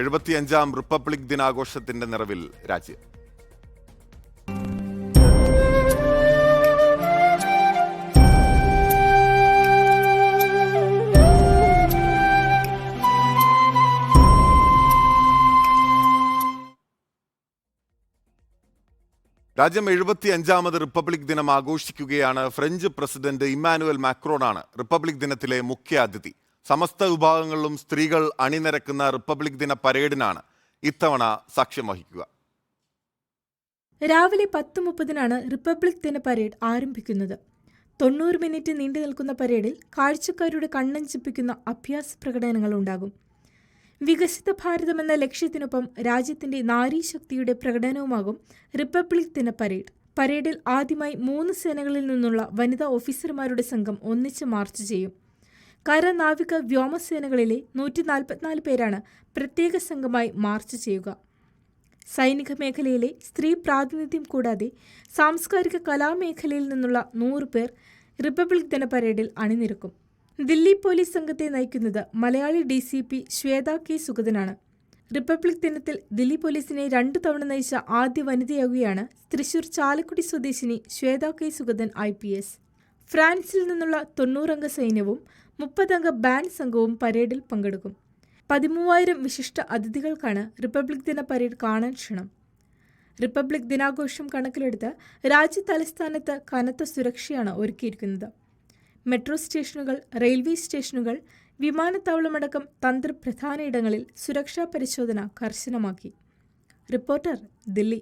എഴുപത്തിയഞ്ചാം republic ദിനാഘോഷത്തിന്റെ നിറവിൽ രാജ്യം. രാജ്യം എഴുപത്തി അഞ്ചാമത് റിപ്പബ്ലിക് ദിനം ആഘോഷിക്കുകയാണ് ഫ്രഞ്ച് പ്രസിഡന്റ് ഇമ്മാനുവൽ മാക്രോണാണ് റിപ്പബ്ലിക് ദിനത്തിലെ മുഖ്യ അതിഥി സമസ്ത വിഭാഗങ്ങളിലും സ്ത്രീകൾ അണിനിരക്കുന്ന റിപ്പബ്ലിക് ദിന പരേഡിനാണ് ഇത്തവണ സാക്ഷ്യം വഹിക്കുക. രാവിലെ പത്ത് മുപ്പതിനാണ് റിപ്പബ്ലിക് ദിന പരേഡ് ആരംഭിക്കുന്നത്. തൊണ്ണൂറ് മിനിറ്റ് നീണ്ടു നിൽക്കുന്ന പരേഡിൽ കാഴ്ചക്കാരുടെ കണ്ണഞ്ചിപ്പിക്കുന്ന അഭ്യാസ പ്രകടനങ്ങൾ ഉണ്ടാകും. വികസിത ഭാരതം എന്ന ലക്ഷ്യത്തിനൊപ്പം രാജ്യത്തിന്റെ നാരീശക്തിയുടെ പ്രകടനവുമാകും റിപ്പബ്ലിക് ദിന പരേഡ്. പരേഡിൽ ആദ്യമായി മൂന്ന് സേനകളിൽ നിന്നുള്ള വനിതാ ഓഫീസർമാരുടെ സംഘം ഒന്നിച്ച് മാർച്ച് ചെയ്യും. കര നാവിക വ്യോമസേനകളിലെ നൂറ്റി നാൽപ്പത്തിനാല് പേരാണ് പ്രത്യേക സംഘമായി മാർച്ച് ചെയ്യുക. സൈനിക മേഖലയിലെ സ്ത്രീ പ്രാതിനിധ്യം കൂടാതെ സാംസ്കാരിക കലാമേഖലയിൽ നിന്നുള്ള നൂറ് പേർ റിപ്പബ്ലിക് ദിന പരേഡിൽ അണിനിരക്കും. ദില്ലി പോലീസ് സംഘത്തെ നയിക്കുന്നത് Malayali D C P Shweta K സുഗതനാണ്. Republic ദിനത്തിൽ ദില്ലി പോലീസിനെ രണ്ടു തവണ നയിച്ച ആദ്യ വനിതയാകുകയാണ് തൃശൂർ ചാലക്കുടി സ്വദേശിനി ശ്വേത കെ സുഗതൻ ഐ ഫ്രാൻസിൽ നിന്നുള്ള തൊണ്ണൂറംഗ സൈന്യവും മുപ്പതംഗ ബാൻഡ് സംഘവും പരേഡിൽ പങ്കെടുക്കും. പതിമൂവായിരം വിശിഷ്ട അതിഥികൾക്കാണ് റിപ്പബ്ലിക് ദിന പരേഡ് കാണാൻ ക്ഷണം. റിപ്പബ്ലിക് ദിനാഘോഷം കണക്കിലെടുത്ത് രാജ്യ തലസ്ഥാനത്ത് കനത്ത സുരക്ഷയാണ് ഒരുക്കിയിരിക്കുന്നത്. മെട്രോ സ്റ്റേഷനുകൾ റെയിൽവേ സ്റ്റേഷനുകൾ വിമാനത്താവളമടക്കം തന്ത്രപ്രധാന ഇടങ്ങളിൽ സുരക്ഷാ പരിശോധന കർശനമാക്കി. റിപ്പോർട്ടർ ദില്ലി.